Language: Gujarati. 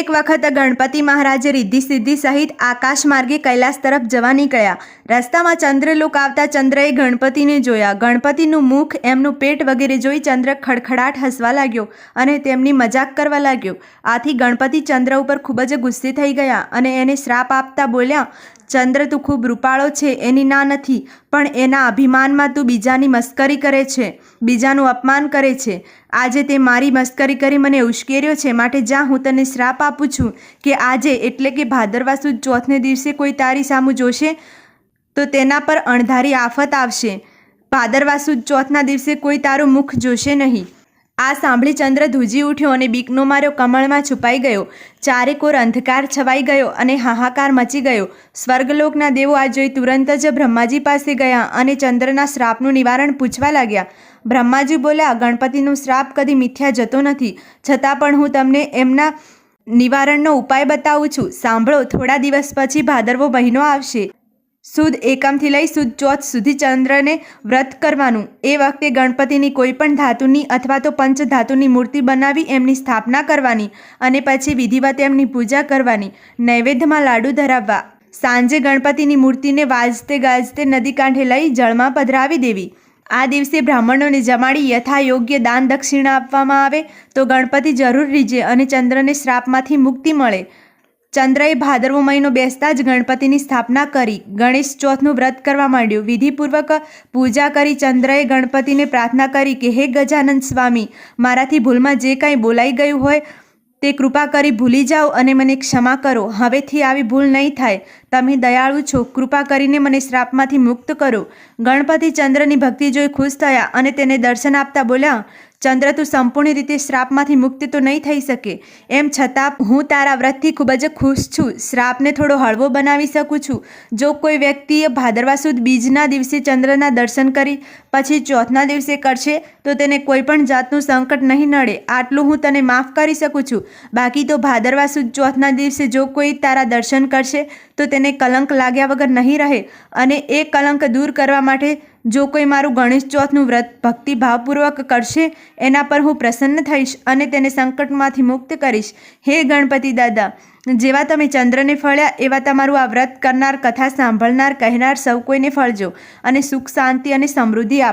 એક વખત ગણપતિ મહારાજે રિદ્ધિ સિદ્ધિ સહિત આકાશ માર્ગે કૈલાસ તરફ જવા નીકળ્યા. રસ્તામાં ચંદ્રલોક આવતા ચંદ્રએ ગણપતિને જોયા. ગણપતિનું મુખ, એમનું પેટ વગેરે જોઈ ચંદ્ર ખડખડાટ હસવા લાગ્યો અને તેમની મજાક કરવા લાગ્યો. આથી ગણપતિ ચંદ્ર ઉપર ખૂબ જ ગુસ્સે થઈ ગયા અને એને શ્રાપ આપતા બોલ્યા, ચંદ્ર તું ખૂબ રૂપાળો છે, એની ના નથી, પણ એના અભિમાનમાં તું બીજાની મસ્કરી કરે છે, બીજાનું અપમાન કરે છે. આજે તે મારી મસ્કરી કરી મને ઉશ્કેર્યો છે, માટે જ્યાં હું તને શ્રાપ આપું છું કે આજે એટલે કે ભાદરવા સુદ ચોથને દિવસે કોઈ તારી સામું જોશે, તો તેના પર અણધારી આફત આવશે. ભાદરવા સુદ ચોથના દિવસે કોઈ તારું મુખ જોશે નહીં. આ સાંભળી ચંદ્ર ધ્રુજી ઉઠ્યો અને બીકનો માર્યો કમળમાં છુપાઈ ગયો. ચારેકોર અંધકાર છવાઈ ગયો અને હાહાકાર મચી ગયો. સ્વર્ગલોકના દેવો આ જોઈ તુરંત જ બ્રહ્માજી પાસે ગયા અને ચંદ્રના શ્રાપનું નિવારણ પૂછવા લાગ્યા. બ્રહ્માજી બોલ્યા, ગણપતિનો શ્રાપ કદી મિથ્યા જતો નથી. છતાં પણ હું તમને એમના નિવારણનો ઉપાય બતાવું છું. સાંભળો, થોડા દિવસ પછી ભાદરવો મહિનો આવશે. સુદ એકમથી લઈ સુદ ચોથ સુધી ચંદ્રને વ્રત કરવાનું. એ વખતે ગણપતિની કોઈ પણ ધાતુની અથવા તો પંચધાતુની મૂર્તિ બનાવી એમની સ્થાપના કરવાની અને પછી વિધિવત એમની પૂજા કરવાની. નૈવેદ્યમાં લાડુ ધરાવવા. સાંજે ગણપતિની મૂર્તિને વાજતે ગાજતે નદી કાંઠે લઈ જળમાં પધરાવી દેવી. આ દિવસે બ્રાહ્મણોને જમાડી યથા યોગ્ય દાન દક્ષિણા આપવામાં આવે તો ગણપતિ જરૂર રીજે અને ચંદ્રને શ્રાપમાંથી મુક્તિ મળે. ચંદ્રએ ભાદરવો મહિનો બેસતા જ ગણપતિની સ્થાપના કરી. ગણેશ ચોથનું વ્રત કરવા માંડ્યું. વિધિપૂર્વક પૂજા કરી ચંદ્રએ ગણપતિને પ્રાર્થના કરી કે, હે ગજાનંદ સ્વામી, મારાથી ભૂલમાં જે કાંઈ બોલાઈ ગયું હોય તે કૃપા કરી ભૂલી જાઓ અને મને ક્ષમા કરો. હવેથી આવી ભૂલ નહીં થાય. તમે દયાળુ છો. કૃપા કરીને મને શ્રાપમાંથી મુક્ત કરો. ગણપતિ ચંદ્રની ભક્તિ જોઈ ખુશ થયા અને તેને દર્શન આપતા બોલ્યા ચંદ્ર તું સંપૂર્ણ રીતે શ્રાપમાંથી મુક્ત તો નહીં થઈ શકે. એમ છતાં હું તારા વ્રતથી ખૂબ જ ખુશ છું. શ્રાપને થોડો હળવો બનાવી શકું છું. જો કોઈ વ્યક્તિએ ભાદરવા સુદ બીજના દિવસે ચંદ્રના દર્શન કરી, પછી ચોથના દિવસે કરશે, તો તેને કોઈ પણ જાતનું સંકટ નહીં નડે. આટલું હું તને માફ કરી શકું છું. બાકી તો ભાદરવા સુદ ચોથના દિવસે જો કોઈ તારા દર્શન કરશે, તો તેને કલંક લાગ્યા વગર નહીં રહે અને એ કલંક દૂર કરવા માટે જો કોઈ મારું ગણેશ ચોથનું વ્રત ભક્તિભાવપૂર્વક કરશે, એના પર હું પ્રસન્ન થઈશ અને તેને સંકટમાંથી મુક્ત કરીશ. હે ગણપતિ દાદા, જેવા તમે ચંદ્રને ફળ્યા, એવા તમારું આ વ્રત કરનાર, કથા સાંભળનાર, કહેનાર સૌ કોઈને ફળજો અને સુખ, શાંતિ અને સમૃદ્ધિ આપ